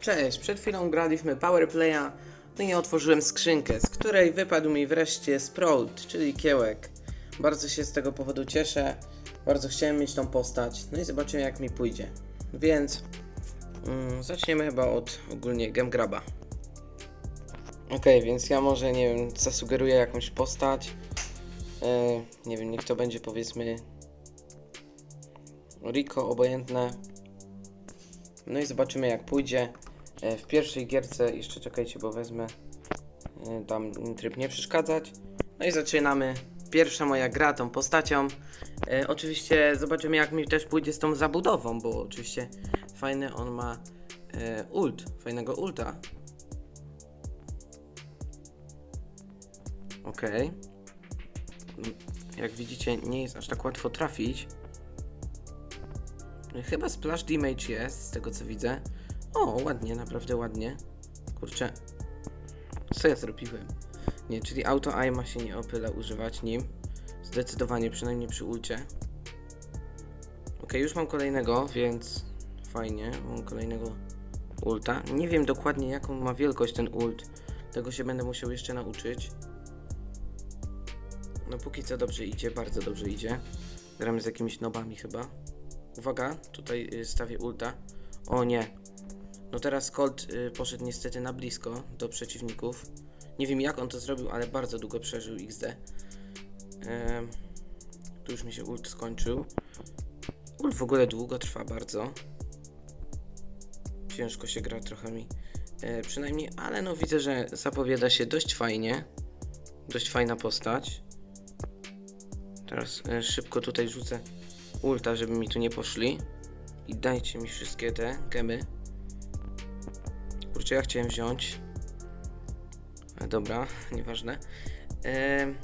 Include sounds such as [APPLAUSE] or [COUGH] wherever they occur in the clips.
Cześć, przed chwilą graliśmy Powerplaya, no i otworzyłem skrzynkę, z której wypadł mi wreszcie Sprout, czyli kiełek. Bardzo się z tego powodu cieszę, bardzo chciałem mieć tą postać, no i zobaczymy jak mi pójdzie. Więc mm, zaczniemy chyba od ogólnie Gemgraba. Okej, więc ja może, nie wiem, zasugeruję jakąś postać. E, nie wiem, niech to będzie powiedzmy Rico, obojętne. No i zobaczymy jak pójdzie. E, W pierwszej gierce, jeszcze czekajcie, bo wezmę e, tam tryb nie przeszkadzać. No i zaczynamy. Pierwsza moja gra tą postacią. E, oczywiście zobaczymy jak mi też pójdzie z tą zabudową, bo oczywiście fajny on ma e, ult, fajnego ulta. Mm, Jak widzicie nie jest aż tak łatwo trafić. Chyba splash damage jest, z tego co widzę. O, ładnie, naprawdę ładnie. Kurczę. Co ja zrobiłem? Nie, czyli auto aima się nie opyla używać nim. Zdecydowanie, przynajmniej przy ulcie. Ok, już mam kolejnego, więc fajnie. Mam kolejnego ulta. Nie wiem dokładnie jaką ma wielkość ten ult. Tego się będę musiał jeszcze nauczyć. No póki co dobrze idzie, bardzo dobrze idzie. Gramy z jakimiś nobami chyba. Uwaga, tutaj y, stawię ulta. O nie. No teraz Colt y, poszedł niestety na blisko do przeciwników. Nie wiem jak on to zrobił, ale bardzo długo przeżył XD. Em, tu już mi się ult skończył. Ult w ogóle długo trwa bardzo. Ciężko się gra trochę mi. E, przynajmniej, ale no widzę, że zapowiada się dość fajnie. Dość fajna postać. Teraz e, szybko tutaj rzucę ulta, żeby mi tu nie poszli. I dajcie mi wszystkie te gemy. Kurczę, ja chciałem wziąć. Dobra, nieważne. Ehm.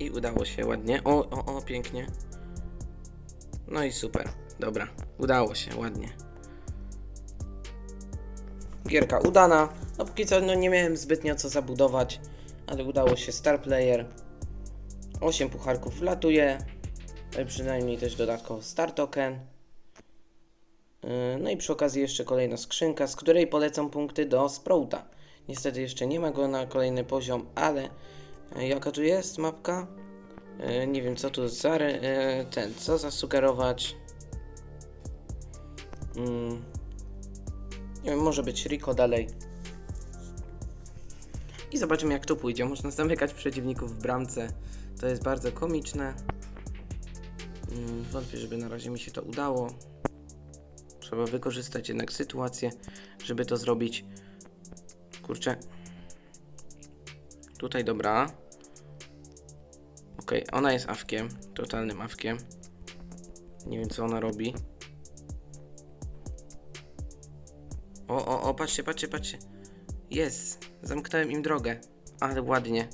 I udało się ładnie. O, o, o, pięknie. No i super. Dobra, udało się ładnie. Gierka udana. No póki co no, nie miałem zbytnio co zabudować, ale udało się Star Player. 8 pucharków latuje. Ale przynajmniej też dodatkowo Star Token. Yy, No i przy okazji jeszcze kolejna skrzynka, z której polecam punkty do Sprouta. Niestety jeszcze nie ma go na kolejny poziom, ale yy, jaka tu jest mapka? Yy, Nie wiem co tu za ten, co zasugerować. Mm. Nie wiem, może być Rico dalej. I zobaczymy jak to pójdzie. Można zamykać przeciwników w bramce. To jest bardzo komiczne. Mm, Wątpię, żeby na razie mi się to udało. Trzeba wykorzystać jednak sytuację, żeby to zrobić. Kurczę. Tutaj dobra. Ok, ona jest awkiem, totalnym awkiem. Nie wiem co ona robi. O, o, o, patrzcie, patrzcie, patrzcie. Jest, zamknąłem im drogę. Ale ładnie.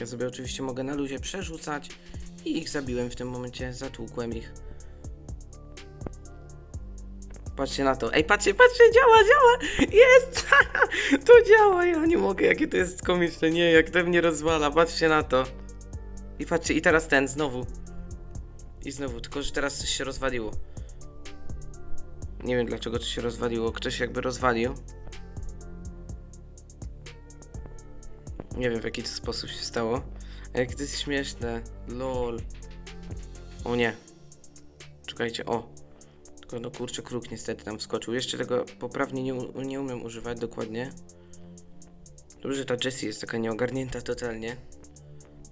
Ja sobie oczywiście mogę na luzie przerzucać i ich zabiłem w tym momencie, zatłukłem ich. Patrzcie na to. Ej, patrzcie, patrzcie, działa, działa! Jest! [LAUGHS] to działa, ja nie mogę, jakie to jest komiczne. Nie, jak to mnie rozwala, patrzcie na to. I patrzcie, i teraz ten, znowu. I znowu, tylko że teraz coś się rozwaliło. Nie wiem dlaczego to się rozwaliło. Ktoś jakby rozwalił. Nie wiem w jaki to sposób się stało. A jak to jest śmieszne. LOL. O nie. Czekajcie, o. Tylko no kurczę, kruk niestety tam wskoczył. Jeszcze tego poprawnie nie, nie umiem używać dokładnie. Dobrze, ta Jessie jest taka nieogarnięta totalnie.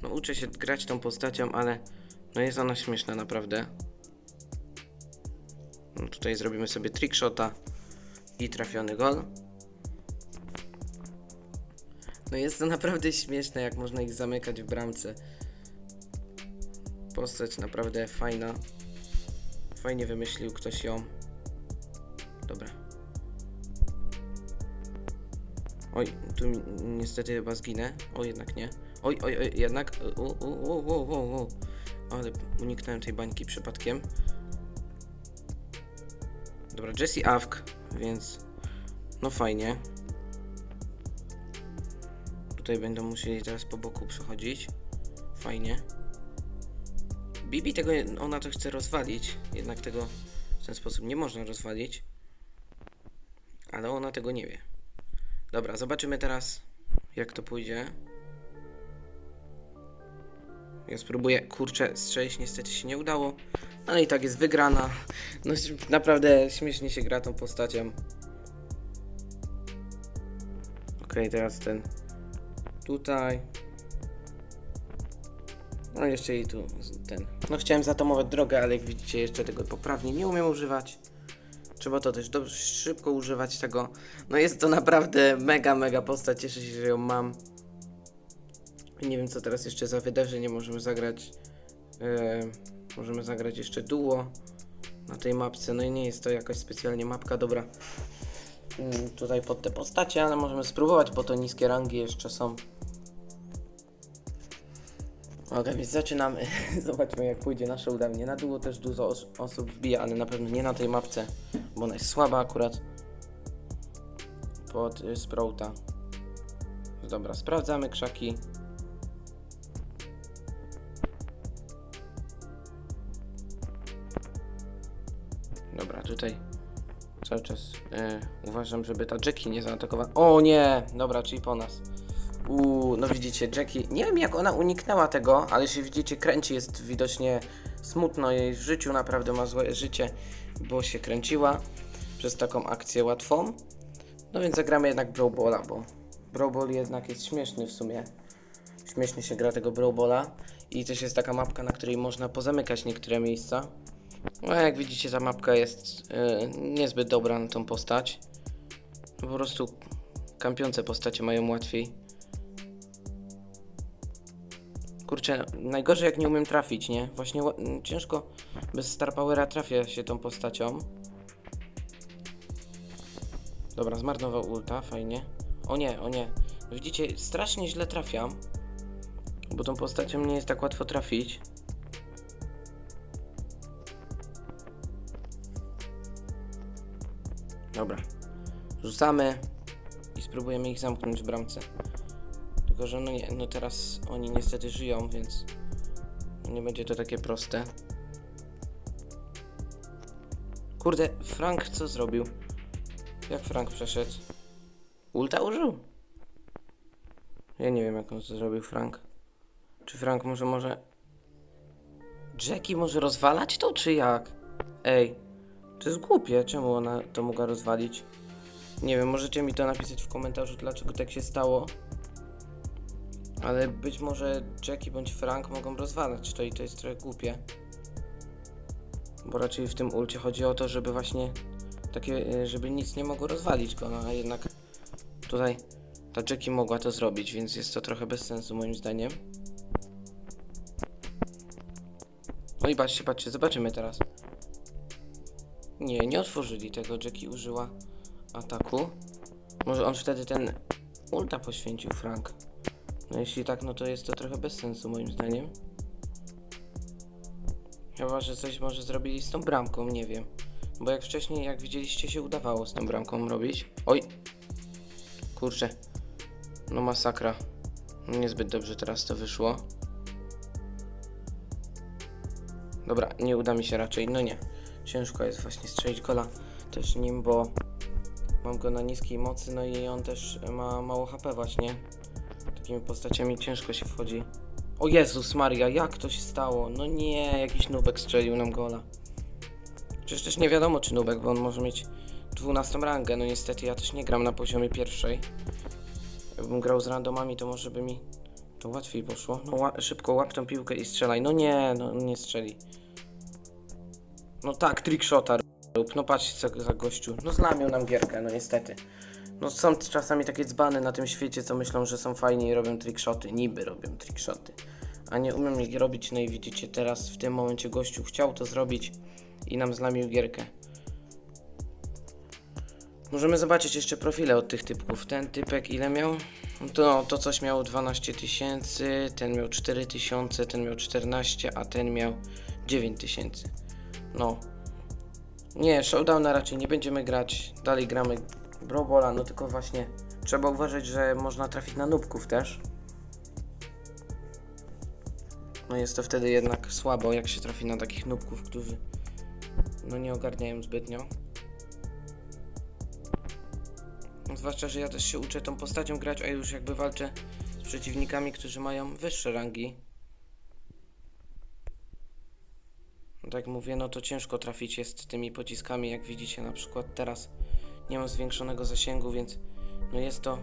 No uczę się grać tą postacią, ale no jest ona śmieszna naprawdę. No tutaj zrobimy sobie trickshota i trafiony gol. No jest to naprawdę śmieszne, jak można ich zamykać w bramce. Postać naprawdę fajna. Fajnie wymyślił ktoś ją. Dobra. Oj, tu niestety chyba zginę. O, jednak nie. Oj, oj, oj, jednak. U, u, u, u, u, u. Ale uniknąłem tej bańki przypadkiem. Dobra, Jesse Awk, więc no fajnie. Tutaj będą musieli teraz po boku przechodzić. Fajnie. Bibi tego, ona to chce rozwalić, jednak tego W ten sposób nie można rozwalić. Ale ona tego nie wie. Dobra, zobaczymy teraz, jak to pójdzie. Ja spróbuję, kurczę, strzelić, niestety się nie udało, ale i tak jest wygrana. No naprawdę śmiesznie się gra tą postacią. Okej, teraz ten tutaj. No jeszcze i tu ten. No chciałem zatomować drogę, ale jak widzicie jeszcze tego poprawnie nie umiem używać. Trzeba to też dość szybko używać tego. No jest to naprawdę mega, mega postać. Cieszę się, że ją mam. Nie wiem co teraz jeszcze za wydarzenie możemy zagrać. e, możemy zagrać jeszcze duo na tej mapce. No i nie jest to jakaś specjalnie mapka dobra. Mm, Tutaj pod te postacie, ale możemy spróbować, bo to niskie rangi jeszcze są. Ok, więc zaczynamy. [LAUGHS] Zobaczmy jak pójdzie nasze udanie. Na duo też dużo os osób wbija, ale na pewno nie na tej mapce, bo ona jest słaba akurat. Pod y, Sprouta. Dobra, sprawdzamy krzaki. Dobra, tutaj cały czas e, uważam, żeby ta Jackie nie zaatakowała. O nie! Dobra, czyli po nas. No widzicie, Jackie, nie wiem jak ona uniknęła tego, ale jeśli widzicie, kręci, jest widocznie smutno jej w życiu, naprawdę ma złe życie, bo się kręciła przez taką akcję łatwą. No więc zagramy jednak Brawl Balla, bo Brawl Ball jednak jest śmieszny w sumie. Śmiesznie się gra tego Brawl Balla i też jest taka mapka, na której można pozamykać niektóre miejsca. No jak widzicie, ta mapka jest e, niezbyt dobra na tą postać. Po prostu kampiące postacie mają łatwiej. Kurczę, najgorzej jak nie umiem trafić, nie? Właśnie ła- m, ciężko bez Star Powera trafia się tą postacią. Dobra, zmarnował ulta, fajnie. O nie, o nie. Widzicie, strasznie źle trafiam. Bo tą postacią nie jest tak łatwo trafić. Dobra. Rzucamy i spróbujemy ich zamknąć w bramce. Tylko, że no nie, no teraz oni niestety żyją, więc nie będzie to takie proste. Kurde, Frank co zrobił? Jak Frank przeszedł? Ulta użył? Ja nie wiem jak on to zrobił, Frank. Czy Frank może może... Jackie może rozwalać to, czy jak? Ej, to jest głupie, czemu ona to mogła rozwalić? Nie wiem, możecie mi to napisać w komentarzu, dlaczego tak się stało. Ale być może Jackie bądź Frank mogą rozwalać to i to jest trochę głupie. Bo raczej w tym ulcie chodzi o to, żeby właśnie takie, e, żeby nic nie mogło rozwalić go, no a jednak tutaj ta Jackie mogła to zrobić, więc jest to trochę bez sensu moim zdaniem. No i patrzcie, patrzcie, zobaczymy teraz. Nie, nie otworzyli tego, Jackie użyła ataku. Może on wtedy ten ulta poświęcił Frank. No jeśli tak, no to jest to trochę bez sensu moim zdaniem. Chyba, że coś może zrobili z tą bramką, nie wiem. Bo jak wcześniej, jak widzieliście, się udawało z tą bramką robić. Oj! Kurczę. No masakra. Niezbyt dobrze teraz to wyszło. Dobra, nie uda mi się raczej, no nie. Ciężko jest właśnie strzelić gola też nim, bo mam go na niskiej mocy, no i on też ma mało HP właśnie. Takimi postaciami ciężko się wchodzi. O Jezus Maria, jak to się stało? No nie, jakiś nubek strzelił nam gola. Przecież też nie wiadomo czy nubek, bo on może mieć 12 rangę. No niestety ja też nie gram na poziomie pierwszej. Jakbym grał z randomami, to może by mi to łatwiej poszło. No ła szybko łap tą piłkę i strzelaj. No nie, no nie strzeli. No tak, trickshota rób. No patrzcie co za gościu. No zlamił nam gierkę, no niestety. No są czasami takie dzbany na tym świecie, co myślą, że są fajni i robią trickshoty. Niby robią trickshoty. A nie umiem ich robić, no i widzicie teraz w tym momencie gościu chciał to zrobić i nam zlamił gierkę. Możemy zobaczyć jeszcze profile od tych typków. Ten typek ile miał? To, to coś miał 12 tysięcy, ten miał 4 tysiące, ten miał 14, a ten miał 9 tysięcy. No. Nie, Showdowna raczej nie będziemy grać. Dalej gramy Brawlbola, no tylko właśnie trzeba uważać, że można trafić na nubków też. No jest to wtedy jednak słabo, jak się trafi na takich nubków, którzy no nie ogarniają zbytnio. Zwłaszcza, że ja też się uczę tą postacią grać, a już jakby walczę z przeciwnikami, którzy mają wyższe rangi. No tak jak mówię, no to ciężko trafić jest tymi pociskami, jak widzicie na przykład teraz nie mam zwiększonego zasięgu, więc no jest to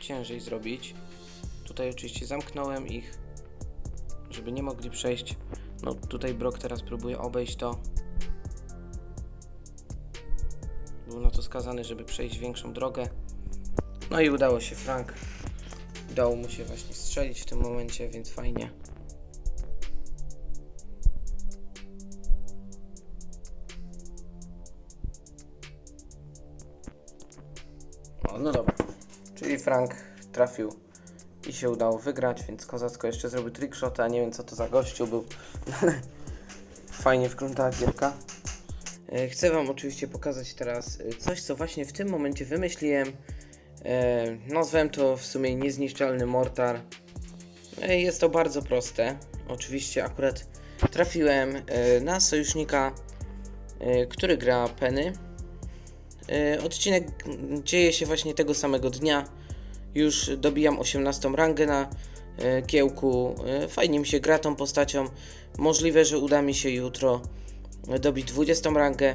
ciężej zrobić. Tutaj oczywiście zamknąłem ich, żeby nie mogli przejść. No tutaj Brock teraz próbuje obejść to. Był na to skazany, żeby przejść większą drogę. No i udało się Frank. Udało mu się właśnie strzelić w tym momencie, więc fajnie. Frank trafił i się udało wygrać, więc kozacko jeszcze zrobił trickshota. Nie wiem co to za gościu był, [LAUGHS] ale fajnie wyglądała gierka. E, Chcę Wam oczywiście pokazać teraz e, coś, co właśnie w tym momencie wymyśliłem. E, Nazwałem to w sumie niezniszczalny mortar. Jest to bardzo proste. Oczywiście akurat trafiłem na sojusznika, który gra Penny. Odcinek dzieje się właśnie tego samego dnia. Już dobijam 18 rangę na e, kiełku. E, Fajnie mi się gra tą postacią. Możliwe, że uda mi się jutro dobić 20 rangę.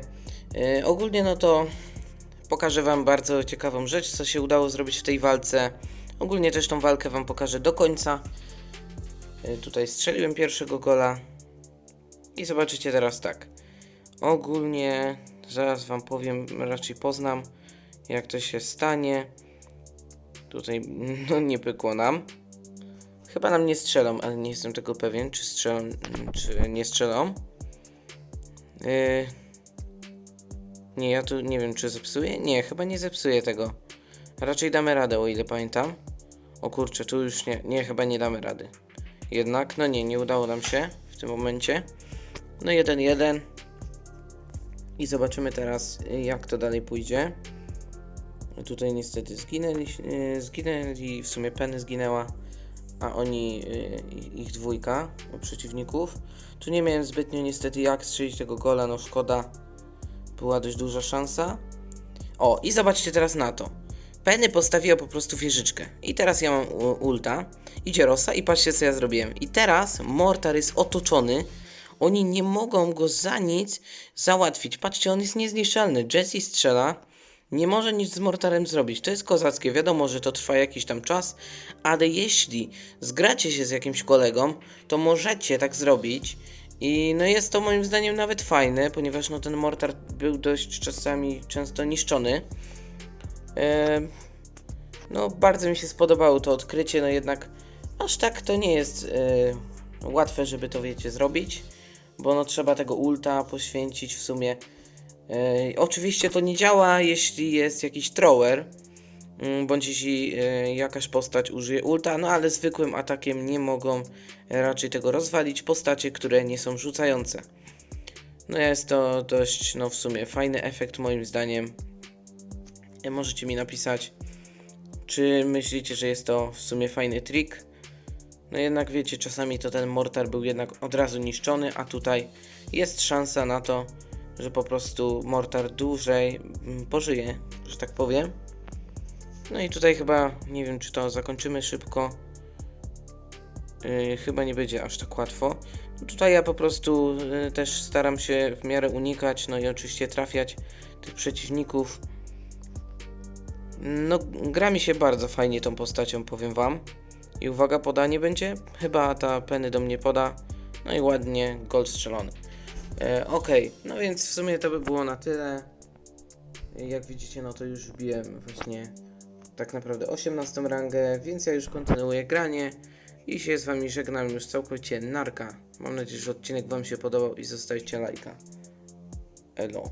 E, Ogólnie no to pokażę Wam bardzo ciekawą rzecz, co się udało zrobić w tej walce. Ogólnie też tą walkę Wam pokażę do końca. Tutaj strzeliłem pierwszego gola. I zobaczycie teraz tak. Ogólnie zaraz Wam powiem, raczej poznam jak to się stanie. Tutaj no nie pykło nam. Chyba nam nie strzelą, ale nie jestem tego pewien, czy strzelą, czy nie strzelą. Yy... Nie, ja tu nie wiem, czy zepsuję. Nie, chyba nie zepsuję tego. Raczej damy radę, o ile pamiętam. O kurczę, tu już nie, nie, chyba nie damy rady. Jednak, no nie, nie udało nam się w tym momencie. No 1-1. I zobaczymy teraz, jak to dalej pójdzie. Tutaj niestety zginęli, y, zginęli, w sumie Penny zginęła, a oni, y, ich dwójka przeciwników. Tu nie miałem zbytnio niestety jak strzelić tego gola, no szkoda. Była dość duża szansa. O, i zobaczcie teraz na to. Penny postawiła po prostu wieżyczkę. I teraz ja mam ulta. Idzie Rosa i patrzcie co ja zrobiłem. I teraz Mortar jest otoczony. Oni nie mogą go za nic załatwić. Patrzcie, on jest niezniszczalny. Jesse strzela. Nie może nic z Mortarem zrobić. To jest kozackie. Wiadomo, że to trwa jakiś tam czas, ale jeśli zgracie się z jakimś kolegą, to możecie tak zrobić. I no jest to moim zdaniem nawet fajne, ponieważ no ten Mortar był dość czasami często niszczony. No bardzo mi się spodobało to odkrycie, no jednak aż tak to nie jest e, łatwe, żeby to wiecie zrobić, bo no trzeba tego ulta poświęcić w sumie. E, oczywiście to nie działa, jeśli jest jakiś thrower, mm, bądź jeśli e, jakaś postać użyje ulta, no ale zwykłym atakiem nie mogą raczej tego rozwalić postacie, które nie są rzucające. No jest to dość, no w sumie fajny efekt moim zdaniem. E, Możecie mi napisać, czy myślicie, że jest to w sumie fajny trik. No jednak wiecie, czasami to ten mortar był jednak od razu niszczony, a tutaj jest szansa na to, że po prostu mortar dłużej mm, pożyje, że tak powiem. No i tutaj chyba, nie wiem czy to zakończymy szybko. Yy, chyba nie będzie aż tak łatwo. Tutaj ja po prostu yy, też staram się w miarę unikać, no i oczywiście trafiać tych przeciwników. No, gra mi się bardzo fajnie tą postacią, powiem wam. I uwaga, podanie będzie. Chyba ta Penny do mnie poda. No i ładnie, gol strzelony. E, Okej, no więc w sumie to by było na tyle. Jak widzicie, no to już wbiłem właśnie tak naprawdę 18 rangę, więc ja już kontynuuję granie i się z wami żegnam już całkowicie narka. Mam nadzieję, że odcinek wam się podobał i zostawcie lajka. Elo.